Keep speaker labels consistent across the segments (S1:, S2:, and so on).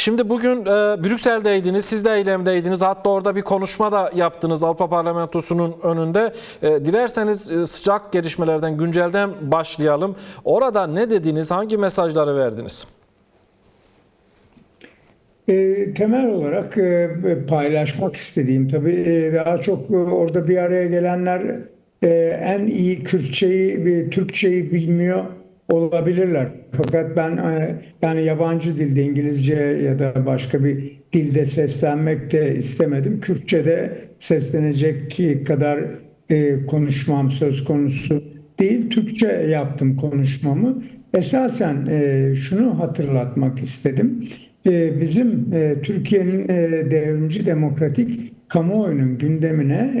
S1: Şimdi bugün e, Brüksel'deydiniz, siz de eylemdeydiniz. Hatta orada bir konuşma da yaptınız Avrupa Parlamentosu'nun önünde. E, dilerseniz e, sıcak gelişmelerden, güncelden başlayalım. Orada ne dediniz, hangi mesajları verdiniz?
S2: E, temel olarak e, paylaşmak istediğim tabii e, daha çok e, orada bir araya gelenler e, en iyi Kürtçeyi ve Türkçeyi bilmiyor olabilirler. Fakat ben e, yani yabancı dilde İngilizce ya da başka bir dilde seslenmek de istemedim. Kürtçe'de seslenecek kadar e, konuşmam söz konusu değil. Türkçe yaptım konuşmamı. Esasen e, şunu hatırlatmak istedim. Bizim Türkiye'nin devrimci demokratik kamuoyunun gündemine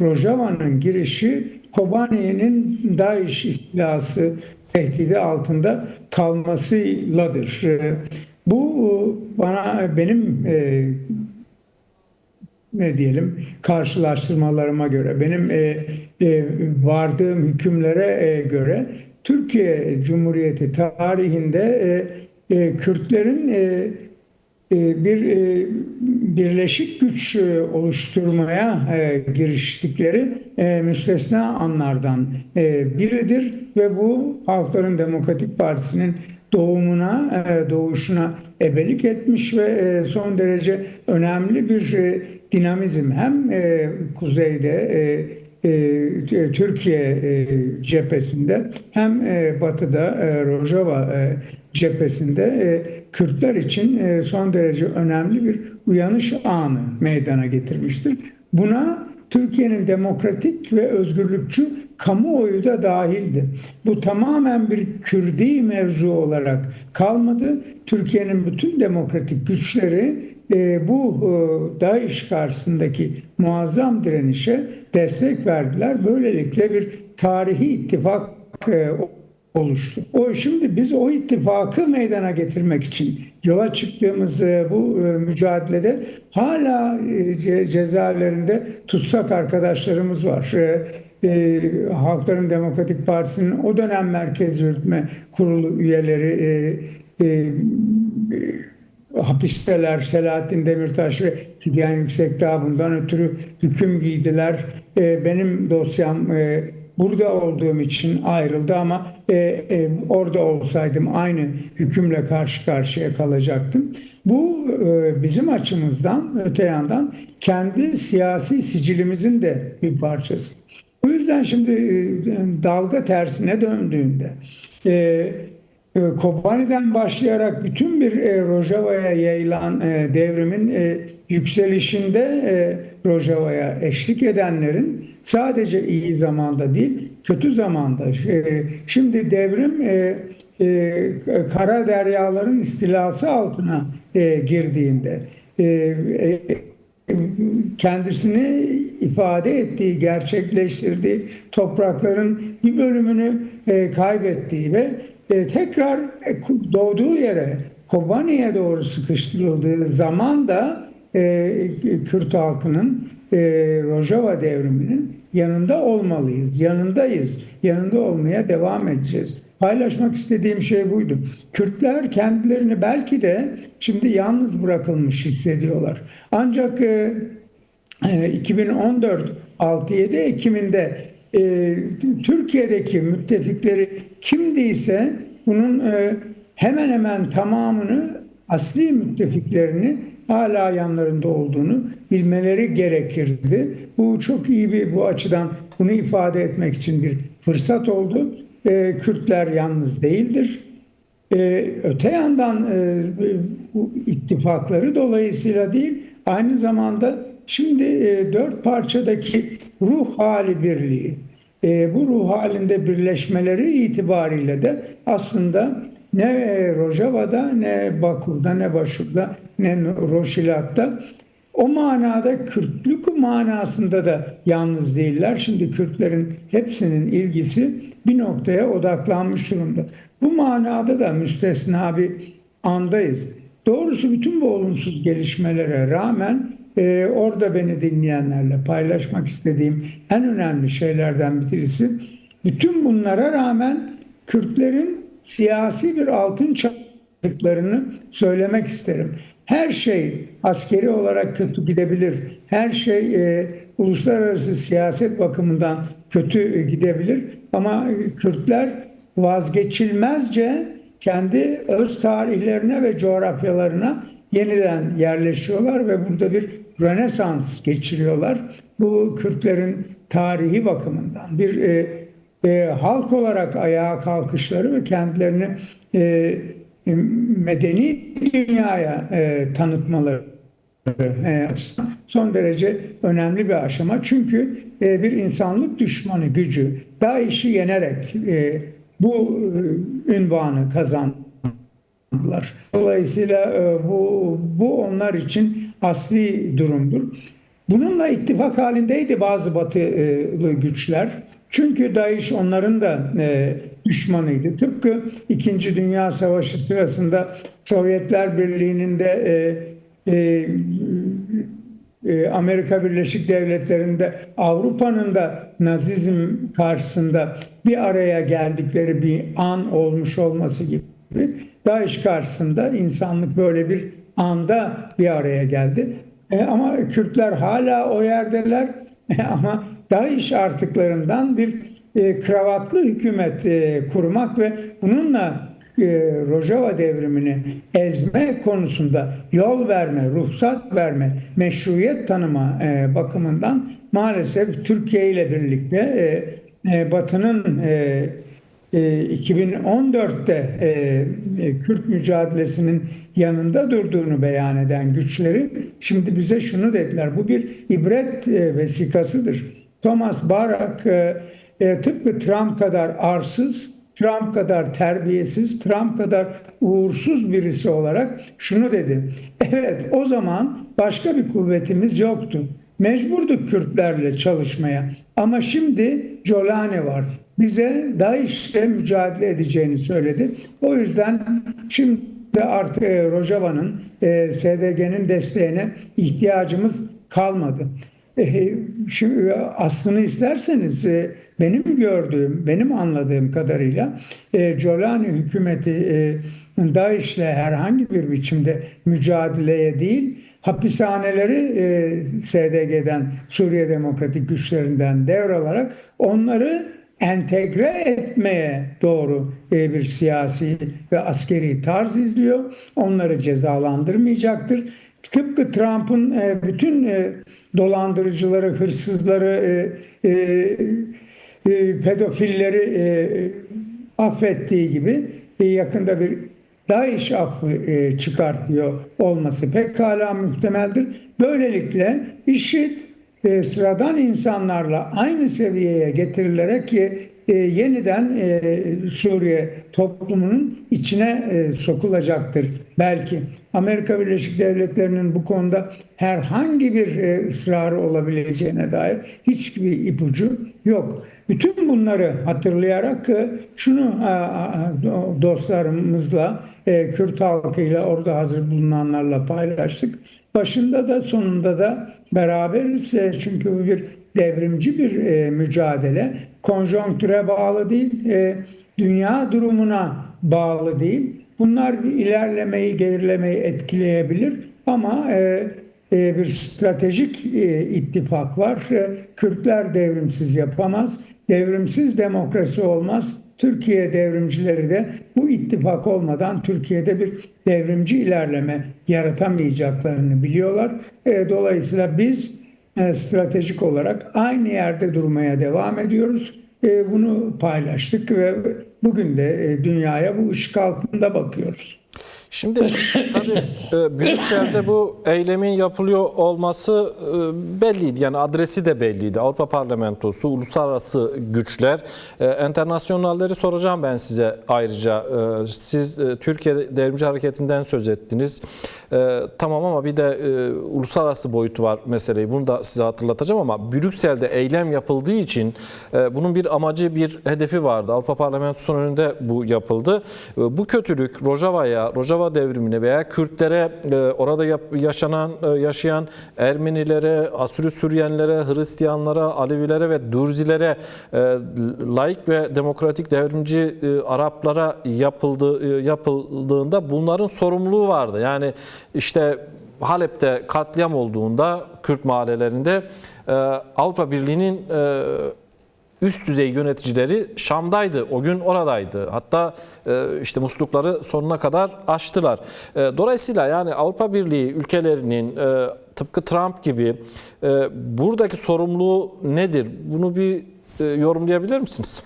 S2: Rojava'nın girişi Kobani'nin DAEŞ istilası tehdidi altında kalmasıyladır. E, bu bana benim e, ne diyelim karşılaştırmalarıma göre benim e, e, vardığım hükümlere e, göre Türkiye Cumhuriyeti tarihinde e, e, Kürtlerin e, e, bir e, birleşik güç e, oluşturmaya e, giriştikleri e, müstesna anlardan e, biridir ve bu Halkların Demokratik Partisi'nin doğumuna, e, doğuşuna ebelik etmiş ve e, son derece önemli bir e, dinamizm. Hem e, kuzeyde e, e, Türkiye e, cephesinde hem e, batıda e, Rojava e, cephesinde e, Kürtler için e, son derece önemli bir uyanış anı meydana getirmiştir. Buna Türkiye'nin demokratik ve özgürlükçü kamuoyu da dahildi. Bu tamamen bir Kürdi mevzu olarak kalmadı. Türkiye'nin bütün demokratik güçleri e, bu e, DAEŞ karşısındaki muazzam direnişe destek verdiler. Böylelikle bir tarihi ittifak e, oluştu. O şimdi biz o ittifakı meydana getirmek için yola çıktığımız bu e, mücadelede hala e, ce- cezaevlerinde tutsak arkadaşlarımız var. E, Halkların Demokratik Partisi'nin o dönem Merkez Yürütme Kurulu üyeleri hapisteler Selahattin Demirtaş ve Figen Yüksekdağ bundan ötürü hüküm giydiler. Benim dosyam burada olduğum için ayrıldı ama e, e, orada olsaydım aynı hükümle karşı karşıya kalacaktım. Bu e, bizim açımızdan öte yandan kendi siyasi sicilimizin de bir parçası. O yüzden şimdi e, dalga tersine döndüğünde e, Kobani'den başlayarak bütün bir e, Rojava'ya yayılan e, devrimin e, yükselişinde Rojava'ya eşlik edenlerin sadece iyi zamanda değil kötü zamanda şimdi devrim e, e, kara deryaların istilası altına girdiğinde kendisini ifade ettiği, gerçekleştirdiği toprakların bir bölümünü kaybettiği ve e, tekrar e, doğduğu yere Kobani'ye doğru sıkıştırıldığı zaman da e, Kürt halkının e, Rojava devriminin yanında olmalıyız, yanındayız, yanında olmaya devam edeceğiz. Paylaşmak istediğim şey buydu. Kürtler kendilerini belki de şimdi yalnız bırakılmış hissediyorlar. Ancak e, e, 2014 6-7 Ekim'inde e, Türkiye'deki müttefikleri kimdiyse bunun e, hemen hemen tamamını asli müttefiklerini hala yanlarında olduğunu bilmeleri gerekirdi. Bu çok iyi bir bu açıdan bunu ifade etmek için bir fırsat oldu. E, Kürtler yalnız değildir. Ee, öte yandan e, bu ittifakları dolayısıyla değil aynı zamanda şimdi e, dört parçadaki ruh hali birliği e, bu ruh halinde birleşmeleri itibariyle de aslında ne Rojava'da ne Bakur'da ne Başur'da ne Roşilat'ta o manada Kürtlük manasında da yalnız değiller. Şimdi Kürtlerin hepsinin ilgisi bir noktaya odaklanmış durumda. Bu manada da müstesna bir andayız. Doğrusu bütün bu olumsuz gelişmelere rağmen e, orada beni dinleyenlerle paylaşmak istediğim en önemli şeylerden birisi bütün bunlara rağmen Kürtlerin siyasi bir altın çağ yaşadıklarını söylemek isterim. Her şey askeri olarak kötü gidebilir. Her şey e, uluslararası siyaset bakımından kötü gidebilir. Ama Kürtler vazgeçilmezce kendi öz tarihlerine ve coğrafyalarına yeniden yerleşiyorlar ve burada bir Rönesans geçiriyorlar. Bu Kürtlerin tarihi bakımından bir e, e, halk olarak ayağa kalkışları ve kendilerini e, medeni dünyaya e, tanıtmaları e, son derece önemli bir aşama. Çünkü e, bir insanlık düşmanı gücü DAEŞ'i yenerek e, bu e, ünvanı kazandılar. Dolayısıyla e, bu, bu onlar için asli durumdur. Bununla ittifak halindeydi bazı batılı güçler. Çünkü DAEŞ onların da e, düşmanıydı. Tıpkı İkinci Dünya Savaşı sırasında Sovyetler Birliği'nin de e, Amerika Birleşik Devletleri'nde Avrupa'nın da Nazizm karşısında bir araya geldikleri bir an olmuş olması gibi DAEŞ karşısında insanlık böyle bir anda bir araya geldi. E, ama Kürtler hala o yerdeler ama DAEŞ artıklarından bir e, kravatlı hükümet e, kurmak ve bununla e, Rojava devrimini ezme konusunda yol verme, ruhsat verme, meşruiyet tanıma e, bakımından maalesef Türkiye ile birlikte e, e, Batı'nın e, e, 2014'te e, e, Kürt mücadelesinin yanında durduğunu beyan eden güçleri şimdi bize şunu dediler. Bu bir ibret e, vesikasıdır. Thomas Barak tıpkı Trump kadar arsız, Trump kadar terbiyesiz, Trump kadar uğursuz birisi olarak şunu dedi. Evet o zaman başka bir kuvvetimiz yoktu. Mecburduk Kürtlerle çalışmaya. Ama şimdi Jolani var. Bize DAEŞ'le mücadele edeceğini söyledi. O yüzden şimdi artık e, Rojava'nın, e, SDG'nin desteğine ihtiyacımız kalmadı. E, Şimdi aslını isterseniz benim gördüğüm, benim anladığım kadarıyla e, Jolani hükümeti e, DAEŞ'le herhangi bir biçimde mücadeleye değil, hapishaneleri e, SDG'den, Suriye Demokratik Güçlerinden devralarak onları entegre etmeye doğru e, bir siyasi ve askeri tarz izliyor. Onları cezalandırmayacaktır. Tıpkı Trump'ın e, bütün e, dolandırıcıları, hırsızları, pedofilleri affettiği gibi yakında bir DAEŞ affı e, çıkartıyor olması pekala muhtemeldir. Böylelikle IŞİD e, sıradan insanlarla aynı seviyeye getirilerek ki e, yeniden e, Suriye toplumunun içine e, sokulacaktır belki. Amerika Birleşik Devletleri'nin bu konuda herhangi bir e, ısrarı olabileceğine dair hiçbir ipucu yok. Bütün bunları hatırlayarak e, şunu a, dostlarımızla, e, Kürt halkıyla, orada hazır bulunanlarla paylaştık. Başında da sonunda da beraberiz. E, çünkü bu bir devrimci bir e, mücadele. Konjonktüre bağlı değil, e, dünya durumuna bağlı değil. Bunlar bir ilerlemeyi, gerilemeyi etkileyebilir ama e, e, bir stratejik e, ittifak var. E, Kürtler devrimsiz yapamaz, devrimsiz demokrasi olmaz. Türkiye devrimcileri de bu ittifak olmadan Türkiye'de bir devrimci ilerleme yaratamayacaklarını biliyorlar. E, dolayısıyla biz stratejik olarak aynı yerde durmaya devam ediyoruz. E, bunu paylaştık ve bugün de e, dünyaya bu ışık altında bakıyoruz.
S1: Şimdi tabii e, Brüksel'de bu eylemin yapılıyor olması e, belliydi. Yani adresi de belliydi. Avrupa Parlamentosu, uluslararası güçler, e, enternasyonalleri soracağım ben size ayrıca. E, Siz e, Türkiye Devrimci Hareketi'nden söz ettiniz. Tamam ama bir de uluslararası boyutu var meseleyi. Bunu da size hatırlatacağım ama Brüksel'de eylem yapıldığı için bunun bir amacı, bir hedefi vardı. Avrupa Parlamentosu'nun önünde bu yapıldı. Bu kötülük Rojava'ya, Rojava devrimine veya Kürtlere, e, orada yaşanan, e, yaşayan Ermenilere, Asürü Süryenlere, Hristiyanlara, Alevilere ve Dürzilere, e, laik ve demokratik devrimci Araplara yapıldı, yapıldığında bunların sorumluluğu vardı. Yani işte Halep'te katliam olduğunda Kürt mahallelerinde Avrupa Birliği'nin üst düzey yöneticileri Şam'daydı. O gün oradaydı. Hatta e, işte muslukları sonuna kadar açtılar. E, Dolayısıyla yani Avrupa Birliği ülkelerinin e, tıpkı Trump gibi buradaki sorumluluğu nedir? Bunu bir yorumlayabilir misiniz?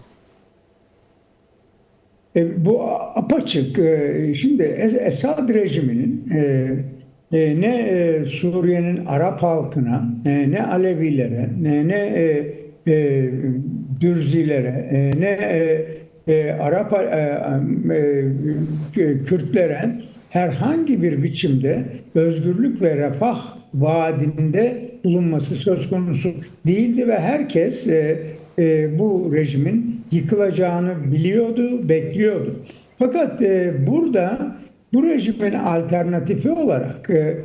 S2: E, bu apaçık. Şimdi Es- Esad rejiminin ne Suriye'nin Arap halkına, ne Alevilere, ne, ne Dürzilere, e, ne e, e, Arap e, e, Kürtlere herhangi bir biçimde özgürlük ve refah vaadinde bulunması söz konusu değildi ve herkes e, e, bu rejimin yıkılacağını biliyordu, bekliyordu. Fakat e, burada bu rejimin alternatifi olarak e,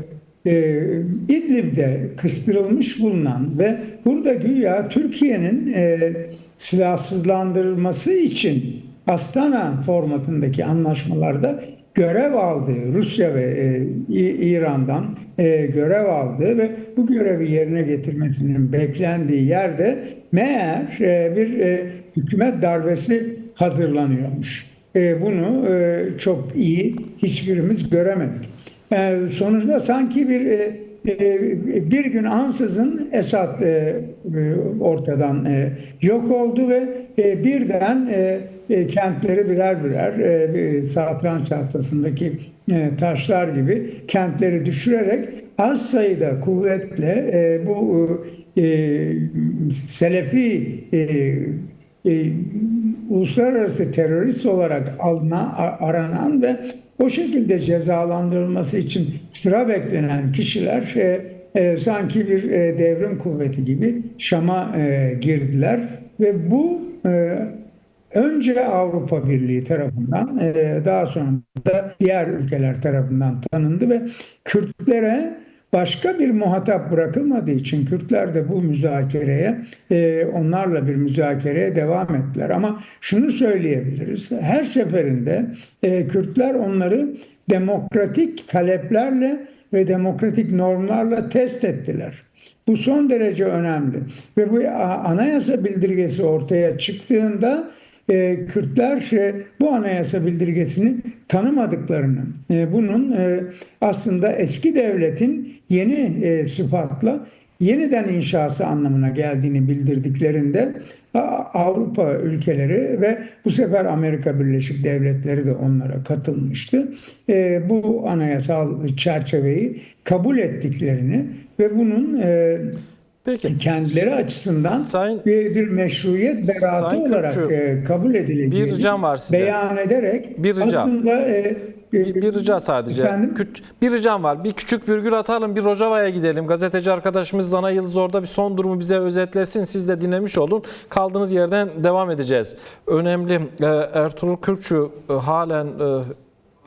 S2: e, İdlib'de kıstırılmış bulunan ve burada güya Türkiye'nin e, silahsızlandırılması için Astana formatındaki anlaşmalarda görev aldığı Rusya ve e, İran'dan e, görev aldığı ve bu görevi yerine getirmesinin beklendiği yerde meğer e, bir e, hükümet darbesi hazırlanıyormuş. E, bunu e, çok iyi hiçbirimiz göremedik. E, sonuçta sanki bir e, bir gün ansızın Esad e, e, ortadan e, yok oldu ve birden kentleri birer birer bir satranç tahtasındaki taşlar gibi kentleri düşürerek az sayıda kuvvetle bu Selefi uluslararası terörist olarak alına, aranan ve o şekilde cezalandırılması için sıra beklenen kişiler e, e, sanki bir e, devrim kuvveti gibi Şam'a e, girdiler ve bu e, önce Avrupa Birliği tarafından e, daha sonra da diğer ülkeler tarafından tanındı ve Kürtlere başka bir muhatap bırakılmadığı için Kürtler de bu müzakereye e, onlarla bir müzakereye devam ettiler. Ama şunu söyleyebiliriz. Her seferinde e, Kürtler onları demokratik taleplerle ve demokratik normlarla test ettiler. Bu son derece önemli. Ve bu anayasa bildirgesi ortaya çıktığında e, Kürtler e, bu anayasa bildirgesini tanımadıklarını, e, bunun e, aslında eski devletin yeni e, sıfatla yeniden inşası anlamına geldiğini bildirdiklerinde Avrupa ülkeleri ve bu sefer Amerika Birleşik Devletleri de onlara katılmıştı. E, bu anayasal çerçeveyi kabul ettiklerini ve bunun e,
S1: Peki.
S2: kendileri açısından
S1: Sayın-
S2: bir, bir meşruiyet beratı
S1: Sayın
S2: olarak
S1: Kırkçı,
S2: e, kabul edileceğini
S1: bir ricam var size.
S2: beyan ederek
S1: Bir rica.
S2: aslında e,
S1: Bir, bir rica sadece.
S2: Efendim?
S1: Küç- bir ricam var. Bir küçük virgül atalım. Bir Rojava'ya gidelim. Gazeteci arkadaşımız Zana Yıldız orada bir son durumu bize özetlesin. Siz de dinlemiş olun. Kaldığınız yerden devam edeceğiz. Önemli. Ee, Ertuğrul Kürkçü e, halen e,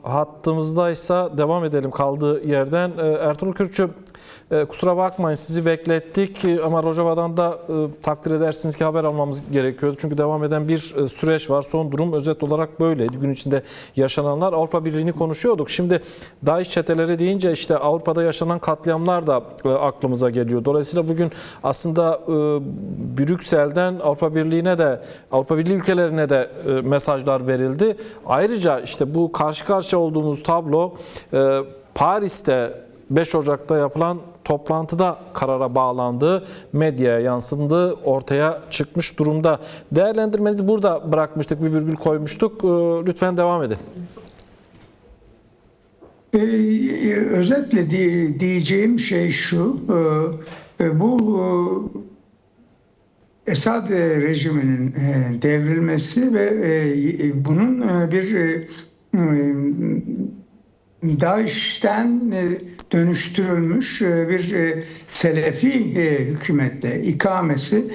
S1: hattımızdaysa devam edelim kaldığı yerden. Ertuğrul Kürkçü e, kusura bakmayın sizi beklettik E, ama Rojava'dan da e, takdir edersiniz ki haber almamız gerekiyordu. Çünkü devam eden bir e, süreç var. Son durum özet olarak böyleydi. Gün içinde yaşananlar Avrupa Birliği'ni konuşuyorduk. Şimdi DAEŞ çeteleri deyince işte Avrupa'da yaşanan katliamlar da e, aklımıza geliyor. Dolayısıyla bugün aslında e, Brüksel'den Avrupa Birliği'ne de Avrupa Birliği ülkelerine de e, mesajlar verildi. Ayrıca işte bu karşı karşıya olduğumuz tablo e, Paris'te 5 Ocak'ta yapılan toplantıda karara bağlandığı, medyaya yansındığı ortaya çıkmış durumda. Değerlendirmenizi burada bırakmıştık, bir virgül koymuştuk. Ee, Lütfen devam edin.
S2: E, e, özetle di- diyeceğim şey şu, e, e, bu e, Esad e, rejiminin e, devrilmesi ve e, bunun e, bir e, DAEŞ'ten e, dönüştürülmüş e, bir e, Selefi e, hükümette ikamesi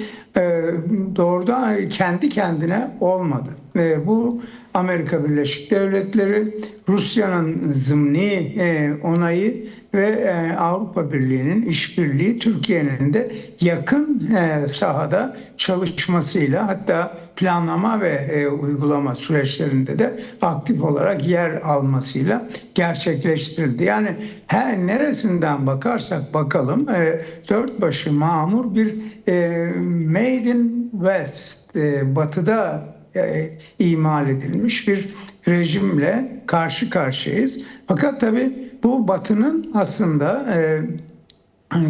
S2: doğrudan kendi kendine olmadı. E, bu Amerika Birleşik Devletleri, Rusya'nın zımni e, onayı ve e, Avrupa Birliği'nin işbirliği Türkiye'nin de yakın e, sahada çalışmasıyla hatta planlama ve e, uygulama süreçlerinde de aktif olarak yer almasıyla gerçekleştirildi. Yani her neresinden bakarsak bakalım e, dört başı mamur bir e, Made in West e, batıda e, imal edilmiş bir rejimle karşı karşıyayız. Fakat tabii bu batının aslında e,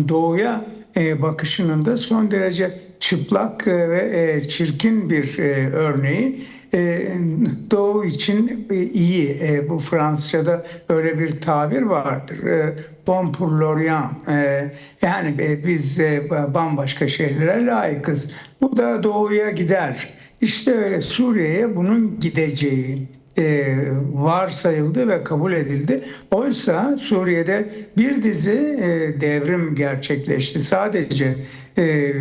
S2: doğuya e, bakışının da son derece çıplak e, ve çirkin bir örneği. Doğu için iyi. Bu Fransızca'da öyle bir tabir vardır. Bon pour l'Orient. Yani biz e, bambaşka şeylere layıkız. Bu da doğuya gider. İşte Suriye'ye bunun gideceği e, varsayıldı ve kabul edildi. Oysa Suriye'de bir dizi e, devrim gerçekleşti. Sadece e,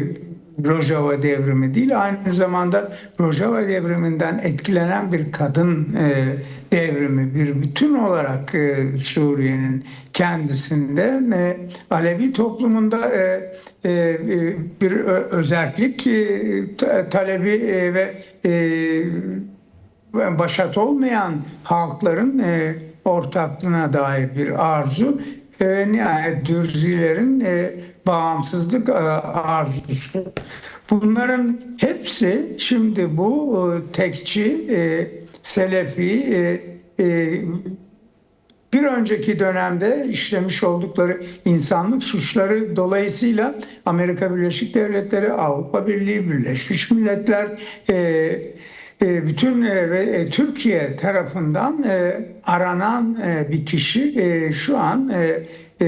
S2: Rojava devrimi değil aynı zamanda Rojava devriminden etkilenen bir kadın e, devrimi bir bütün olarak e, Suriye'nin kendisinde e, Alevi toplumunda e, e, e, bir ö- özellik e, ta- talebi e, ve e, başat olmayan halkların e, ortaklığına dair bir arzu e, nihayet Dürzilerin e, bağımsızlık e, arzusu. Bunların hepsi şimdi bu e, tekçi, e, selefi, e, e, bir önceki dönemde işlemiş oldukları insanlık suçları dolayısıyla Amerika Birleşik Devletleri, Avrupa Birliği, Birleşmiş Milletler, e, e, bütün e, ve e, Türkiye tarafından e, aranan e, bir kişi e, şu an e, e,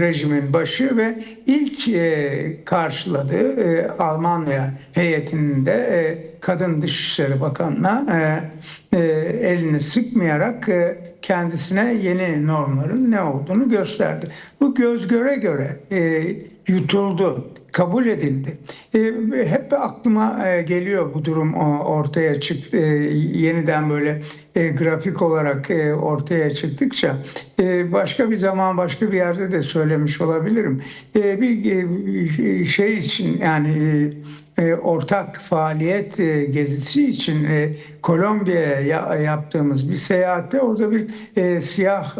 S2: rejimin başı ve ilk e, karşıladığı e, Almanya heyetinin de e, Kadın Dışişleri Bakanı'na e, e, elini sıkmayarak e, kendisine yeni normların ne olduğunu gösterdi. Bu göz göre göre e, yutuldu, kabul edildi. E, hep aklıma e, geliyor bu durum ortaya çık e, yeniden böyle grafik olarak ortaya çıktıkça başka bir zaman başka bir yerde de söylemiş olabilirim. Bir şey için yani ortak faaliyet gezisi için Kolombiya'ya ya- yaptığımız bir seyahatte orada bir siyah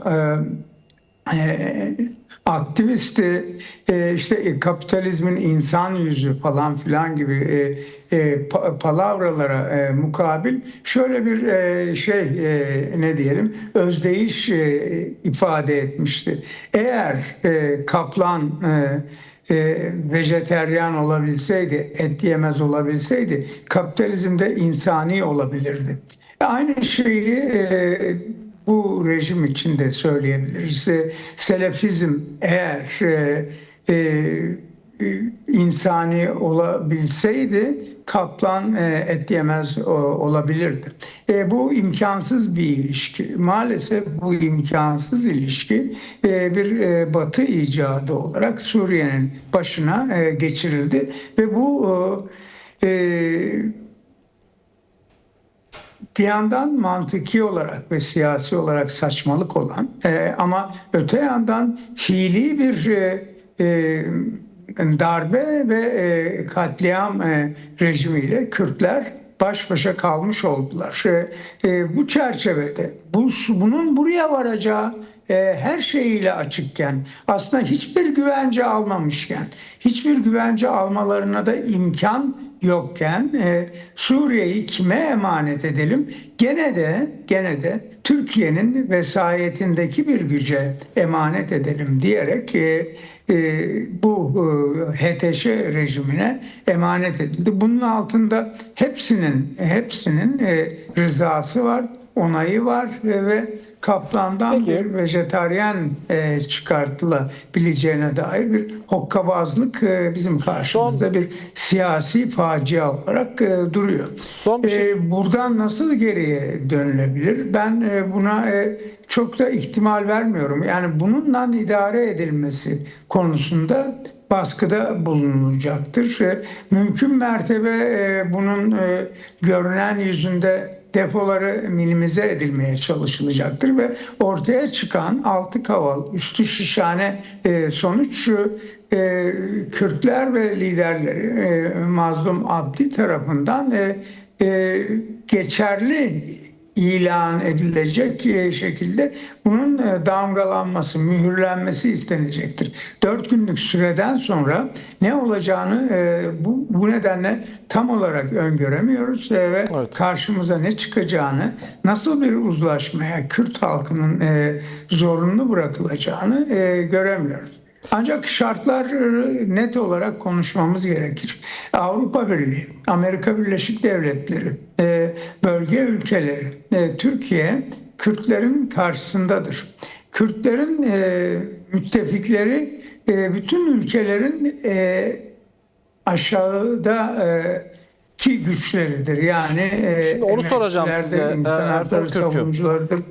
S2: aktivisti e, işte e, kapitalizmin insan yüzü falan filan gibi e, e, pa- palavralara e, mukabil şöyle bir e, şey e, ne diyelim özdeyiş e, ifade etmişti. Eğer e, kaplan e, e, vejeteryan olabilseydi, et yemez olabilseydi kapitalizmde insani olabilirdi. Aynı şeyi e, bu rejim için de söyleyebiliriz. E, Selefizm eğer e, e, e, insani olabilseydi kaplan e, et yemez o- olabilirdi. E, bu imkansız bir ilişki. Maalesef bu imkansız ilişki e, bir e, batı icadı olarak Suriye'nin başına e, geçirildi ve bu e, bir yandan mantıki olarak ve siyasi olarak saçmalık olan e, ama öte yandan fiili bir e, e, darbe ve e, katliam e, rejimiyle Kürtler baş başa kalmış oldular. E, e, bu çerçevede bu, bunun buraya varacağı e, her şeyiyle açıkken aslında hiçbir güvence almamışken hiçbir güvence almalarına da imkan yokken e, Suriye'yi kime emanet edelim? Gene de gene de Türkiye'nin vesayetindeki bir güce emanet edelim diyerek e, e, bu e, HTŞ rejimine emanet edildi. Bunun altında hepsinin hepsinin e, rızası var. Onayı var e, ve kaplandan
S1: Peki.
S2: bir vejetaryen e, çıkartılabileceğine dair bir hokkabazlık e, bizim karşımızda bir siyasi facia olarak e, duruyor.
S1: Son bir şey-
S2: E, buradan nasıl geriye dönülebilir? Ben e, buna e, çok da ihtimal vermiyorum. Yani bununla idare edilmesi konusunda baskıda bulunulacaktır. E, Mümkün mertebe e, bunun e, görünen yüzünde depoları minimize edilmeye çalışılacaktır ve ortaya çıkan altı kaval üstü şişhane e, sonuç e, Kürtler ve liderleri e, Mazlum Abdi tarafından e, e, geçerli ilan edilecek şekilde bunun e, damgalanması, mühürlenmesi istenecektir. Dört günlük süreden sonra ne olacağını e, bu, bu nedenle tam olarak öngöremiyoruz e, ve
S1: Evet.
S2: karşımıza ne çıkacağını, nasıl bir uzlaşmaya Kürt halkının zorunlu bırakılacağını göremiyoruz. Ancak şartlar e, net olarak konuşmamız gerekir. Avrupa Birliği, Amerika Birleşik Devletleri, e, bölge ülkeleri, e, Türkiye Kürtlerin karşısındadır. Kürtlerin müttefikleri bütün ülkelerin aşağıda ki güçleridir. Yani e,
S1: Şimdi onu soracağım size, e, Ertuğrul Kürkçü.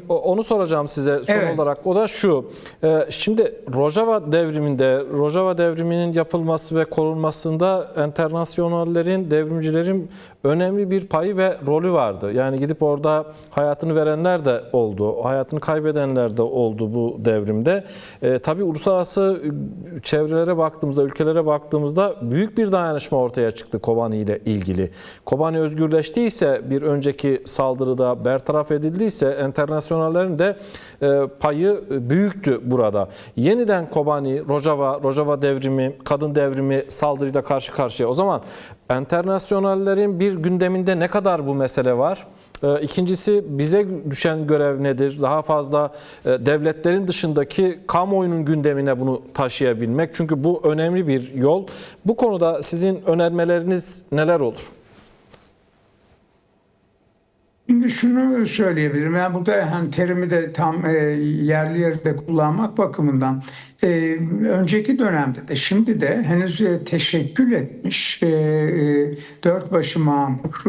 S1: Onu soracağım size son
S2: Evet.
S1: olarak. O da şu. Ee, Şimdi Rojava devriminde, Rojava devriminin yapılması ve korunmasında internasyonallerin, devrimcilerin önemli bir payı ve rolü vardı. Yani gidip orada hayatını verenler de oldu, hayatını kaybedenler de oldu bu devrimde. Ee, tabii uluslararası e, çevrelere baktığımızda, ülkelere baktığımızda büyük bir dayanışma ortaya çıktı Kobani ile ilgili. Kobani özgürleştiyse bir önceki saldırıda bertaraf edildiyse internasyonallerin de e, payı büyüktü burada. Yeniden Kobani, Rojava, Rojava devrimi, kadın devrimi saldırıyla karşı karşıya. O zaman internasyonallerin bir gündeminde ne kadar bu mesele var? E, İkincisi bize düşen görev nedir? Daha fazla e, devletlerin dışındaki kamuoyunun gündemine bunu taşıyabilmek. Çünkü bu önemli bir yol. Bu konuda sizin önermeleriniz neler olur?
S2: Şimdi şunu söyleyebilirim. Yani burada hani terimi de tam e, yerli yerde kullanmak bakımından e, önceki dönemde de şimdi de henüz e, teşekkül etmiş e, e, dört başı mamur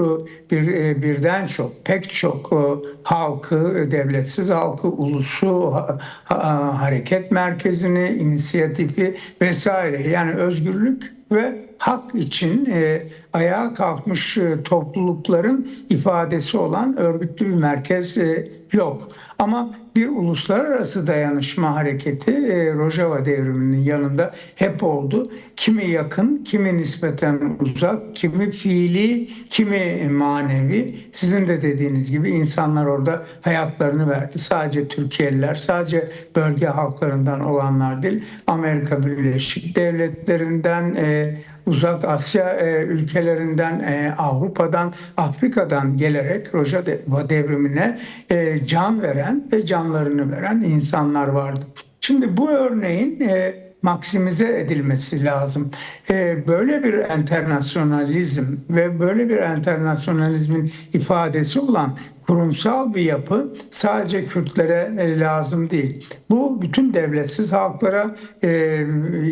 S2: bir e, birden çok pek çok e, halkı devletsiz halkı ulusu ha- ha- hareket merkezini inisiyatifi vesaire yani özgürlük ve hak için e, ayağa kalkmış e, toplulukların ifadesi olan örgütlü bir merkez e, yok. Ama bir uluslararası dayanışma hareketi e, Rojava devriminin yanında hep oldu. Kimi yakın, kimi nispeten uzak, kimi fiili, kimi manevi. Sizin de dediğiniz gibi insanlar orada hayatlarını verdi. Sadece Türkiye'liler, sadece bölge halklarından olanlar değil. Amerika Birleşik Devletleri'nden, e, Uzak Asya e, ülkelerinden, e, Avrupa'dan, Afrika'dan gelerek Rojava devrimine e, can veren ve canlarını veren insanlar vardı. Şimdi bu örneğin e, maksimize edilmesi lazım. E, böyle bir internasyonalizm ve böyle bir internasyonalizmin ifadesi olan kurumsal bir yapı sadece Kürtlere e, lazım değil. Bu bütün devletsiz halklara e,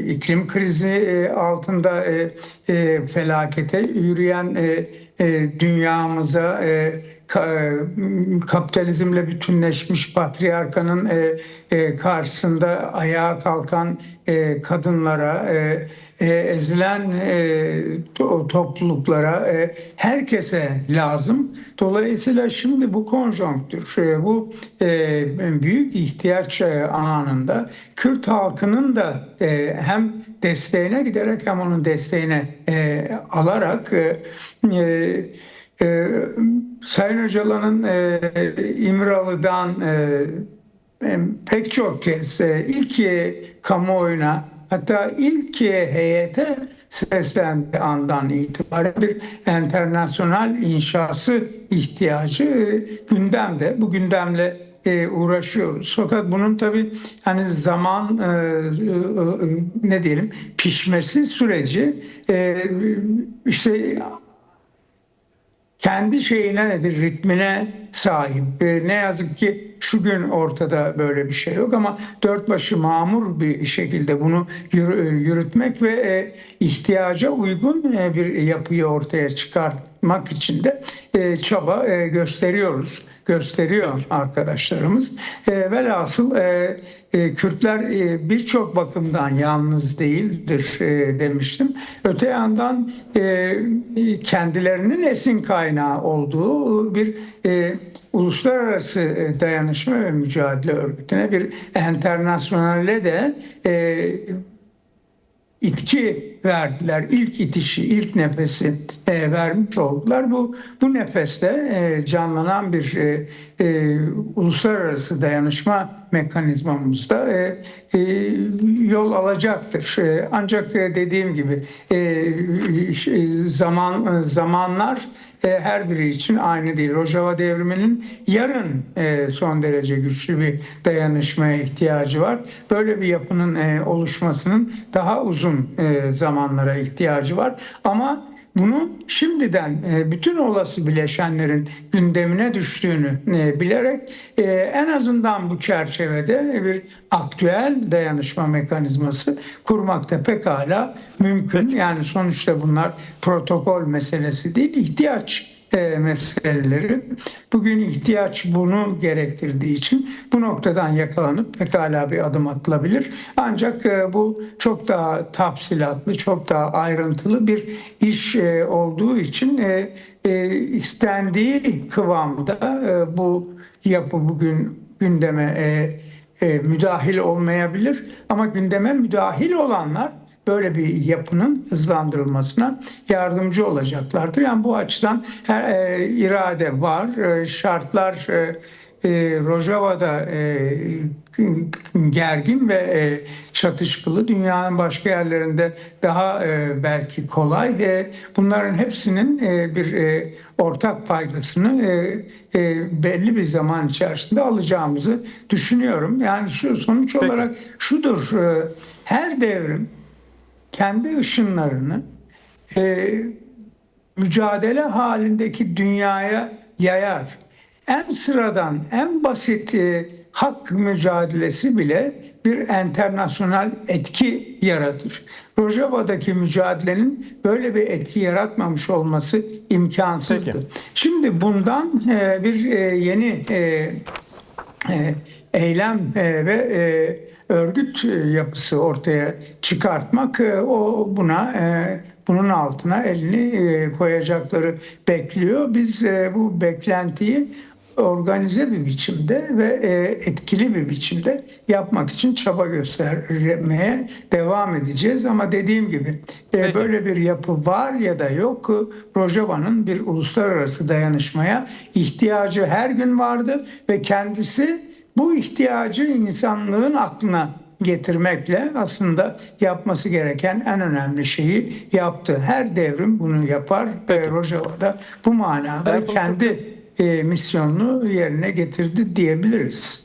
S2: iklim krizi e, altında felakete yürüyen e, dünyamıza kapitalizmle bütünleşmiş patriarkanın e, e, karşısında ayağa kalkan e, kadınlara ezilen to- topluluklara herkese lazım. Dolayısıyla şimdi bu konjonktür, e, bu büyük ihtiyaç anında Kürt halkının da hem desteğine giderek hem onun desteğine alarak e, Sayın Öcalan'ın e, İmralı'dan e, pek çok kez e, ilk kamuoyuna hatta ilk heyete seslendiği andan itibaren bir internasyonel inşası ihtiyacı e, gündemde. Bu gündemle e, uğraşıyoruz. Fakat bunun tabii hani zaman e, e, e, ne diyelim pişmesi süreci e, işte kendi şeyine nedir ritmine sahip. E, ne yazık ki şu gün ortada böyle bir şey yok ama dört başı mamur bir şekilde bunu e, yürütmek ve e, ihtiyaca uygun e, bir yapıyı ortaya çıkartmak için de çaba gösteriyoruz gösteriyor arkadaşlarımız. E, velhasıl e, e, Kürtler e, birçok bakımdan yalnız değildir e, demiştim. Öte yandan e, kendilerinin esin kaynağı olduğu bir e, uluslararası e, dayanışma ve mücadele örgütüne bir internasyonale de e, itki verdiler. İlk itişi, ilk nefesi e, vermiş oldular. Bu bu nefeste e, canlanan bir e, e, uluslararası dayanışma mekanizmamızda e, e, yol alacaktır. E, ancak e, dediğim gibi e, zaman zamanlar e, her biri için aynı değil. Rojava devriminin yarın e, son derece güçlü bir dayanışmaya ihtiyacı var. Böyle bir yapının e, oluşmasının daha uzun e, zamanlara ihtiyacı var. Ama bunu şimdiden e, bütün olası bileşenlerin gündemine düştüğünü e, bilerek e, en azından bu çerçevede bir aktüel dayanışma mekanizması kurmakta pekala mümkün. Yani sonuçta bunlar protokol meselesi değil, ihtiyaç e, meseleleri. Bugün ihtiyaç bunu gerektirdiği için bu noktadan yakalanıp pekala bir adım atılabilir. Ancak e, bu çok daha tafsilatlı, çok daha ayrıntılı bir iş e, olduğu için e, e, istendiği kıvamda e, bu yapı bugün gündeme e, e, müdahil olmayabilir. Ama gündeme müdahil olanlar böyle bir yapının hızlandırılmasına yardımcı olacaklardır. Yani bu açıdan her e, irade var, e, şartlar e, e, Rojava'da e, gergin ve e, çatışkılı. Dünyanın başka yerlerinde daha e, belki kolay. E, bunların hepsinin e, bir e, ortak paydasını e, e, belli bir zaman içerisinde alacağımızı düşünüyorum. Yani şu sonuç olarak şudur. E, her devrim kendi ışınlarını e, mücadele halindeki dünyaya yayar. En sıradan, en basit e, hak mücadelesi bile bir internasyonal etki yaratır. Rojava'daki mücadelenin böyle bir etki yaratmamış olması imkansızdı.
S1: Peki.
S2: Şimdi bundan e, bir e, yeni e, e, eylem e, ve e, örgüt e, yapısı ortaya çıkartmak e, o buna e, bunun altına elini koyacakları bekliyor. Biz bu beklentiyi organize bir biçimde ve etkili bir biçimde yapmak için çaba göstermeye devam edeceğiz. Ama dediğim gibi
S1: Peki.
S2: böyle bir yapı var ya da yok. Rojava'nın bir uluslararası dayanışmaya ihtiyacı her gün vardı ve kendisi bu ihtiyacı insanlığın aklına getirmekle aslında yapması gereken en önemli şeyi yaptı. Her devrim bunu yapar. Ve Rojava'da bu manada kendi e, misyonunu yerine getirdi diyebiliriz.